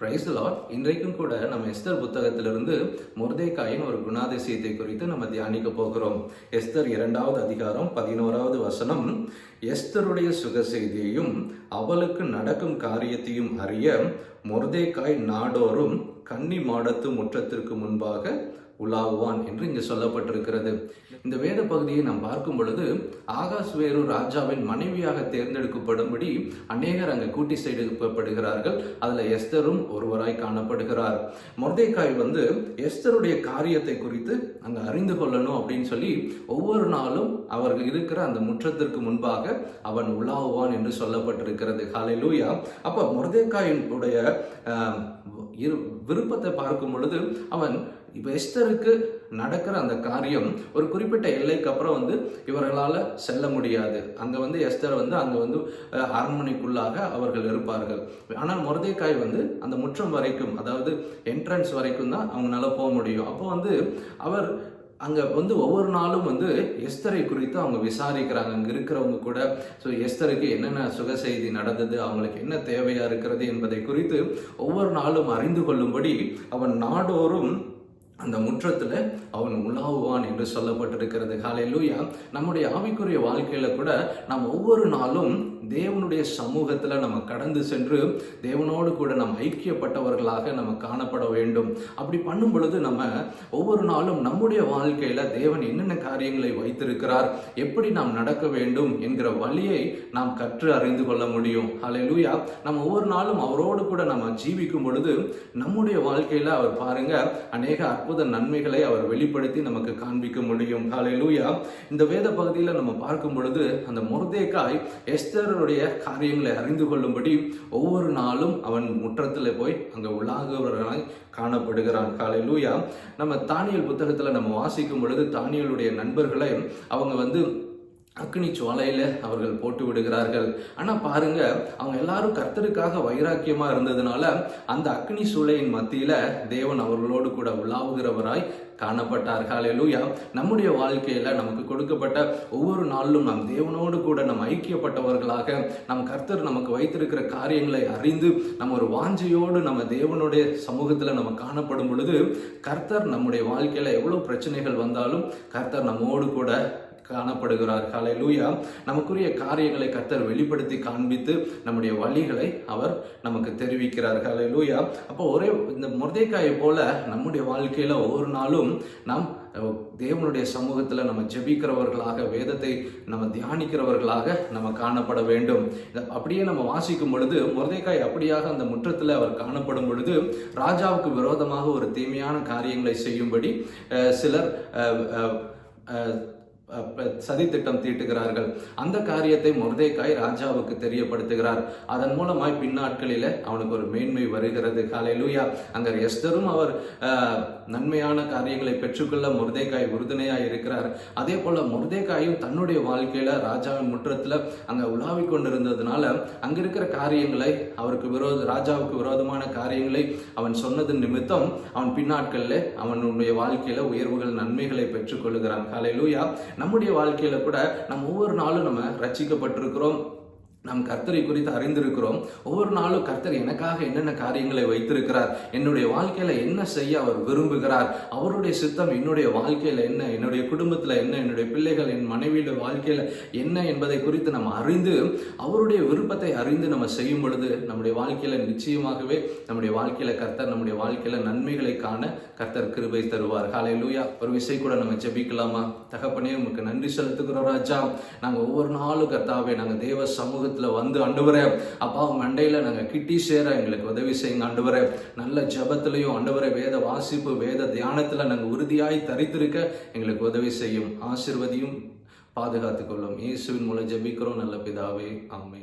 Price lot இன்றைக்கும் கூட நம்ம எஸ்தர் புத்தகத்திலிருந்து முர்தேக்காயின் ஒரு குணாதிசயத்தை குறித்து நம்ம தியானிக்க போகிறோம். எஸ்தர் இரண்டாவது அதிகாரம் பதினோராவது வசனம் எஸ்தருடைய சுக செய்தியையும் அவளுக்கு நடக்கும் காரியத்தையும் அறிய முர்தேக்காய் நாடோறும் கன்னி மாடத்து முற்றத்திற்கு முன்பாக உலாவுவான் என்று இங்கு சொல்லப்பட்டிருக்கிறது. இந்த வேத பகுதியை நாம் பார்க்கும் பொழுது ஆகாஷ் வேறு ராஜாவின் மனைவியாக தேர்ந்தெடுக்கப்படும்படி அநேகர் அங்கே கூட்டி செய்யப்படுகிறார்கள் அதில் எஸ்தரும் ஒருவராய் காணப்படுகிறார். மொர்தேக்காய் வந்து எஸ்தருடைய காரியத்தை குறித்து அங்கே அறிந்து கொள்ளணும் அப்படின்னு சொல்லி ஒவ்வொரு நாளும் அவர்கள் இருக்கிற அந்த முற்றத்திற்கு முன்பாக அவன் உலாவுவான் என்று சொல்லப்பட்டிருக்கிறது. காலை லூயா அப்போ மொர்தேக்காயினுடைய இரு விருப்பத்தை பார்க்கும் பொழுது அவன் இப்போ எஸ்தருக்கு நடக்கிற அந்த காரியம் ஒரு குறிப்பிட்ட எல்லைக்கு அப்புறம் வந்து இவர்களால் செல்ல முடியாது. அங்கே வந்து எஸ்தர் வந்து அங்கே வந்து அரண்மனைக்குள்ளாக அவர்கள் இருப்பார்கள். ஆனால் முரதைக்காய் வந்து அந்த முற்றம் வரைக்கும் அதாவது என்ட்ரன்ஸ் வரைக்கும் தான் அவங்களால போக முடியும். அப்போ வந்து அவர் அங்கே வந்து ஒவ்வொரு நாளும் வந்து எஸ்தரை குறித்து அவங்க விசாரிக்கிறாங்க. அங்கே இருக்கிறவங்க கூட ஸோ எஸ்தருக்கு என்னென்ன சுக செய்தி நடந்தது? அவங்களுக்கு என்ன தேவையாக இருக்கிறது? என்பதை குறித்து ஒவ்வொரு நாளும் அறிந்து கொள்ளும்படி அவன் நாடோறும் அந்த முற்றத்தில் அவன் உலாவுவான் என்று சொல்லப்பட்டிருக்கிறது. காலையிலூயா நம்முடைய ஆவிக்குரிய வாழ்க்கையில் கூட நாம் ஒவ்வொரு நாளும் தேவனுடைய சமூகத்தில் நம்ம கடந்து சென்று தேவனோடு கூட நம்ம ஐக்கியப்பட்டவர்களாக நம்ம காணப்பட வேண்டும். அப்படி பண்ணும் பொழுது நம்ம ஒவ்வொரு நாளும் நம்முடைய வாழ்க்கையில் தேவன் என்னென்ன காரியங்களை வைத்திருக்கிறார் எப்படி நாம் நடக்க வேண்டும் என்கிற வழியை நாம் கற்று அறிந்து கொள்ள முடியும். லூயா நம்ம ஒவ்வொரு நாளும் அவரோடு கூட நம்ம ஜீவிக்கும் பொழுது நம்முடைய வாழ்க்கையில் அவர் பாருங்க அநேக அற்புத நன்மைகளை அவர் வெளிப்படுத்தி நமக்கு காண்பிக்க முடியும். லூயா இந்த வேத பகுதியில் நம்ம பார்க்கும் பொழுது அந்த முருதேக்காய் எஸ்தர் கர்த்தருடைய காரியங்களை அறிந்து கொள்ளும்படி ஒவ்வொரு நாளும் அவன் முற்றத்தில் போய் அங்கே உள்ளாகவர்களாய் காணப்படுகிறான். காலை லூயா நம்ம தானியல் புத்தகத்தில் நம்ம வாசிக்கும் பொழுது தானியலுடைய நண்பர்களை அவங்க வந்து அக்னி சுவாலையில் அவர்கள் போட்டு விடுகிறார்கள். ஆனால் பாருங்க அவங்க எல்லாரும் கர்த்தருக்காக வைராக்கியமாக இருந்ததுனால அந்த அக்னி சூளையின் மத்தியில் தேவன் அவர்களோடு கூட உலாவுகிறவராய் காணப்பட்டார். லூயா நம்முடைய வாழ்க்கையில் நமக்கு கொடுக்கப்பட்ட ஒவ்வொரு நாளிலும் நம் தேவனோடு கூட நம் ஐக்கியப்பட்டவர்களாக நம் கர்த்தர் நமக்கு வைத்திருக்கிற காரியங்களை அறிந்து நம்ம ஒரு வாஞ்சையோடு நம்ம தேவனுடைய சமூகத்தில் நம்ம காணப்படும் பொழுது கர்த்தர் நம்முடைய வாழ்க்கையில் எவ்வளோ பிரச்சனைகள் வந்தாலும் கர்த்தர் நம்மோடு கூட காணப்படுகிறார். காலை லூயா நமக்குரிய காரியங்களை கர்த்தர் வெளிப்படுத்தி காண்பித்து நம்முடைய வழிகளை அவர் நமக்கு தெரிவிக்கிறார். காலை லூயா அப்போ ஒரே இந்த முருதைக்காயை போல நம்முடைய வாழ்க்கையில் ஒவ்வொரு நாளும் நாம் தேவனுடைய சமூகத்தில் நம்ம ஜெபிக்கிறவர்களாக வேதத்தை நம்ம தியானிக்கிறவர்களாக நம்ம காணப்பட வேண்டும். அப்படியே நம்ம வாசிக்கும் பொழுது முருதைக்காய் அப்படியாக அந்த முற்றத்தில் அவர் காணப்படும் பொழுது ராஜாவுக்கு விரோதமாக ஒரு தீமையான காரியங்களை செய்யும்படி சிலர் சதி திட்டம் தீட்டுகிறார்கள். அந்த காரியத்தை முருதைக்காய் ராஜாவுக்கு தெரியப்படுத்துகிறார். அதன் மூலமாய் பின்னாட்களில் அவனுக்கு ஒரு மேன்மை வருகிறது. காலை லூயா அங்கே எஸ்தரும் அவர் நன்மையான காரியங்களை பெற்றுக்கொள்ள முருதைக்காய் உறுதுணையாக இருக்கிறார். அதே போல முருதைக்காயும் தன்னுடைய வாழ்க்கையில ராஜாவின் முற்றத்தில் அங்கே உலாவி கொண்டிருந்ததுனால அங்க இருக்கிற காரியங்களை அவருக்கு விரோத ராஜாவுக்கு விரோதமான காரியங்களை அவன் சொன்னது நிமித்தம் அவன் பின்னாட்களில் அவனுடைய வாழ்க்கையில உயர்வுகள் நன்மைகளை பெற்றுக்கொள்கிறான் காலை லூயா நம்முடைய வாழ்க்கையில் கூட நம்ம ஒவ்வொரு நாளும் நம்ம ரச்சிக்கப்பட்டிருக்கிறோம் நாம் கர்த்தரை குறித்து அறிந்திருக்கிறோம். ஒவ்வொரு நாளும் கர்த்தர் எனக்காக என்னென்ன காரியங்களை வைத்திருக்கிறார் என்னுடைய வாழ்க்கையில என்ன செய்ய அவர் விரும்புகிறார் அவருடைய சித்தம் என்னுடைய வாழ்க்கையில என்ன என்னுடைய குடும்பத்துல என்ன என்னுடைய பிள்ளைகள் என் மனைவியோட வாழ்க்கையில என்ன என்பதை குறித்து நம்ம அறிந்து அவருடைய விருப்பத்தை அறிந்து நம்ம செய்யும் பொழுது நம்முடைய வாழ்க்கையில நிச்சயமாகவே நம்முடைய வாழ்க்கையில கர்த்தர் நம்முடைய வாழ்க்கையில நன்மைகளை காண கர்த்தர் கிருபை தருவார். காலை லூயா ஒரு விசை கூட நம்ம ஜெபிக்கலாமா? தகப்பனே உங்களுக்கு நன்றி செலுத்துகிறோம் ராஜா. நாங்கள் ஒவ்வொரு நாளும் கர்த்தாவே நாங்கள் தேவ சமூக சமூகத்தில் வந்து அண்டுவரே அப்பா மண்டையில் நாங்கள் கிட்டி சேர எங்களுக்கு உதவி செய்யுங்க அண்டுவரே நல்ல ஜபத்திலையும் அண்டுவரே வேத வாசிப்பு வேத தியானத்தில் நாங்கள் உறுதியாய் தரித்திருக்க எங்களுக்கு உதவி செய்யும். ஆசிர்வதியும் பாதுகாத்துக் கொள்ளும். இயேசுவின் மூலம் ஜபிக்கிறோம். நல்ல பிதாவே ஆமே